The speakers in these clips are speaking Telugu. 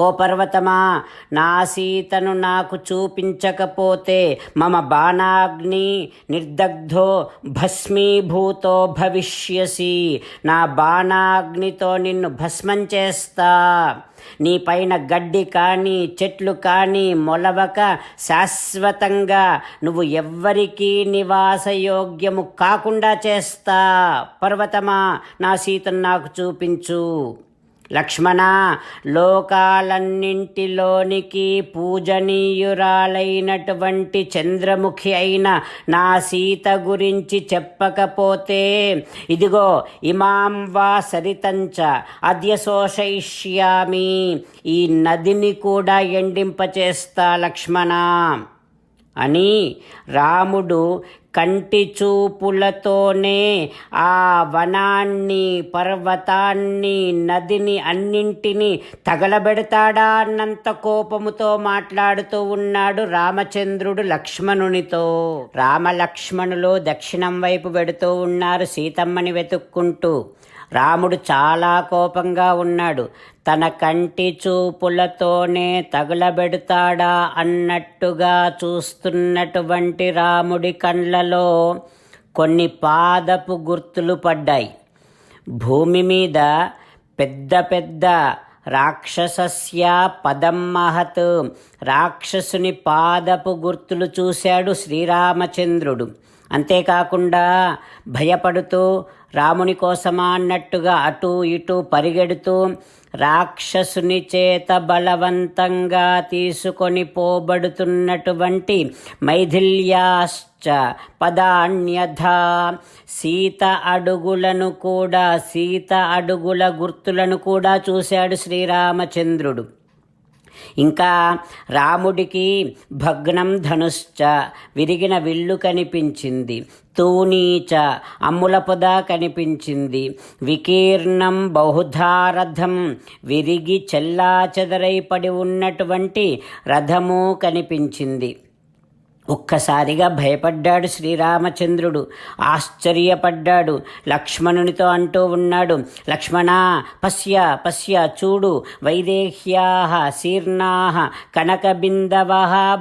ఓ పర్వతమా నా సీతను నాకు చూపించకపోతే మమ బాణాగ్ని నిర్దగ్ధో భస్మీభూతో భవిష్యసి. నా బాణాగ్నితో నిన్ను భస్మం చేస్తా. నీ పైన గడ్డి కానీ చెట్లు కానీ మొలవక శాశ్వతంగా నువ్వు ఎవ్వరికీ నివాసయోగ్యము కాకుండా చేస్తా. పర్వతమా నా సీతను నాకు చూపించు. లక్ష్మణ లోకాలన్నింటిలోనికి పూజనీయురాలైనటువంటి చంద్రముఖి అయిన నా సీత గురించి చెప్పకపోతే ఇదిగో ఇమాం వా సరితంచ అద్యశోషయిష్యామి ఈ నదిని కూడా ఎండింపచేస్తా లక్ష్మణ అని రాముడు కంటి చూపులతోనే ఆ వనాన్ని పర్వతాన్ని నదిని అన్నింటినీ తగలబెడతాడా అన్నంత కోపముతో మాట్లాడుతూ ఉన్నాడు రామచంద్రుడు లక్ష్మణునితో. రామలక్ష్మణులు దక్షిణం వైపు వెడుతూ ఉన్నారు సీతమ్మని వెతుక్కుంటూ. రాముడు చాలా కోపంగా ఉన్నాడు. తన కంటి చూపులతోనే తగులబెడతాడా అన్నట్టుగా చూస్తున్నటువంటి రాముడి కండ్లలో కొన్ని పాదపు గుర్తులు పడ్డాయి. భూమి మీద పెద్ద పెద్ద రాక్షసస్య పదం మహత్ రాక్షసుని పాదపు గుర్తులు చూశాడు శ్రీరామచంద్రుడు. అంతేకాకుండా భయపడుతూ రాముని కోసమా అన్నట్టుగా అటూ ఇటూ పరిగెడుతూ రాక్షసుని చేత బలవంతంగా తీసుకొని పోబడుతున్నటువంటి మైథిల్యాశ్చ పదాన్యథా సీత అడుగులను కూడా సీత అడుగుల గుర్తులను కూడా చూశాడు శ్రీరామచంద్రుడు. ఇంకా రాముడికి భగ్నం ధనుశ్చ విరిగిన విల్లు కనిపించింది తూనీచ అమ్ముల పొద కనిపించింది వికీర్ణం బహుధారథం విరిగి చెల్లాచెదరై పడి ఉన్నటువంటి రథము కనిపించింది. ఒక్కసారిగా భయపడ్డాడు శ్రీరామచంద్రుడు. ఆశ్చర్యపడ్డాడు. లక్ష్మణునితో అంటూ ఉన్నాడు. లక్ష్మణ పశ్య పశ్య చూడు. వైదేహ్యా శీర్ణా కనకబిందవ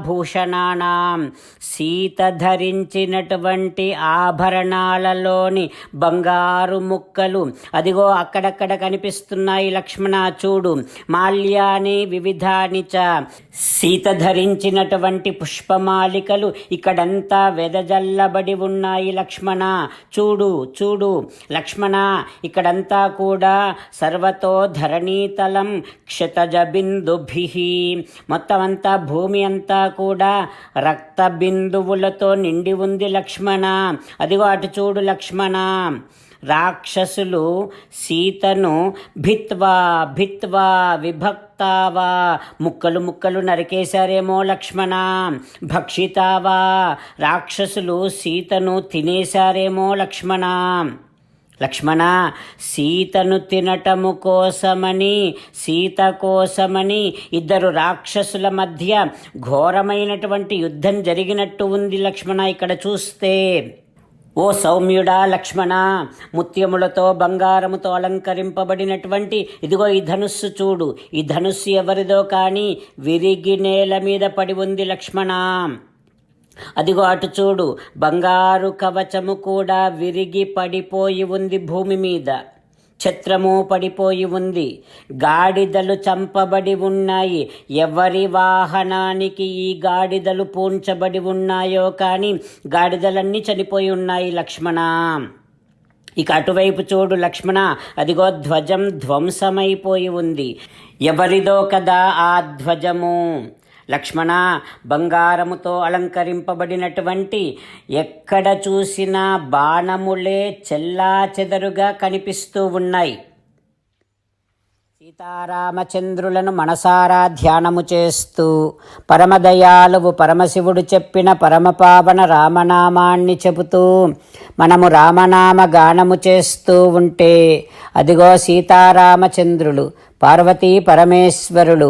భూషణానాం. సీత ధరించినటువంటి ఆభరణాలలోని బంగారు ముక్కలు. అదిగో అక్కడక్కడ కనిపిస్తున్నాయి లక్ష్మణ చూడు. మాల్యాని వివిధాని చ సీత ధరించినటువంటి పుష్పమాలిక కోరికలు ఇక్కడంతా వెదజల్లబడి ఉన్నాయి లక్ష్మణ. చూడు చూడు లక్ష్మణ ఇక్కడంతా కూడా సర్వతో ధరణీతలం క్షతజ బిందుభి మొత్తం అంతా భూమి అంతా కూడా రక్త బిందువులతో నిండి ఉంది లక్ష్మణ. అదిగో అటు చూడు లక్ష్మణ. రాక్షసులు సీతను భిత్వా భిత్వా విభక్ విభక్తావా ముక్కలు ముక్కలు నరికేశారేమో లక్ష్మణ. భక్షితావా? రాక్షసులు సీతను తినేశారేమో లక్ష్మణ. లక్ష్మణ సీతను తినటము కోసమని సీత కోసమని ఇద్దరు రాక్షసుల మధ్య ఘోరమైనటువంటి యుద్ధం జరిగినట్టు ఉంది లక్ష్మణ ఇక్కడ చూస్తే. ఓ సౌమ్యుడా లక్ష్మణ ముత్యములతో బంగారముతో అలంకరింపబడినటువంటి ఇదిగో ఈ ధనుస్సు చూడు ఈ ధనుస్సు ఎవరిదో కానీ విరిగి నేల మీద పడి ఉంది లక్ష్మణ. అదిగో అటు చూడు బంగారు కవచము కూడా విరిగి పడిపోయి ఉంది భూమి మీద. ఛత్రము పడిపోయి ఉంది. గాడిదలు చంపబడి ఉన్నాయి. ఎవరి వాహనానికి ఈ గాడిదలు పూడ్చబడి ఉన్నాయో కానీ గాడిదలన్నీ చనిపోయి ఉన్నాయి లక్ష్మణ. ఇక అటువైపు చూడు లక్ష్మణ. అదిగో ధ్వజం ధ్వంసమైపోయి ఉంది. ఎవరిదో కదా ఆ ధ్వజము. లక్ష్మణ బంగారముతో అలంకరింపబడినటువంటి ఎక్కడ చూసినా బాణములే చెల్లా చెదరుగా కనిపిస్తూ ఉన్నాయి. సీతారామచంద్రులను మనసారా ధ్యానము చేస్తూ పరమదయాలువు పరమశివుడు చెప్పిన పరమపావన రామనామాన్ని చెబుతూ మనము రామనామ గానము చేస్తూ ఉంటే అదిగో సీతారామచంద్రులు పార్వతీ పరమేశ్వరులు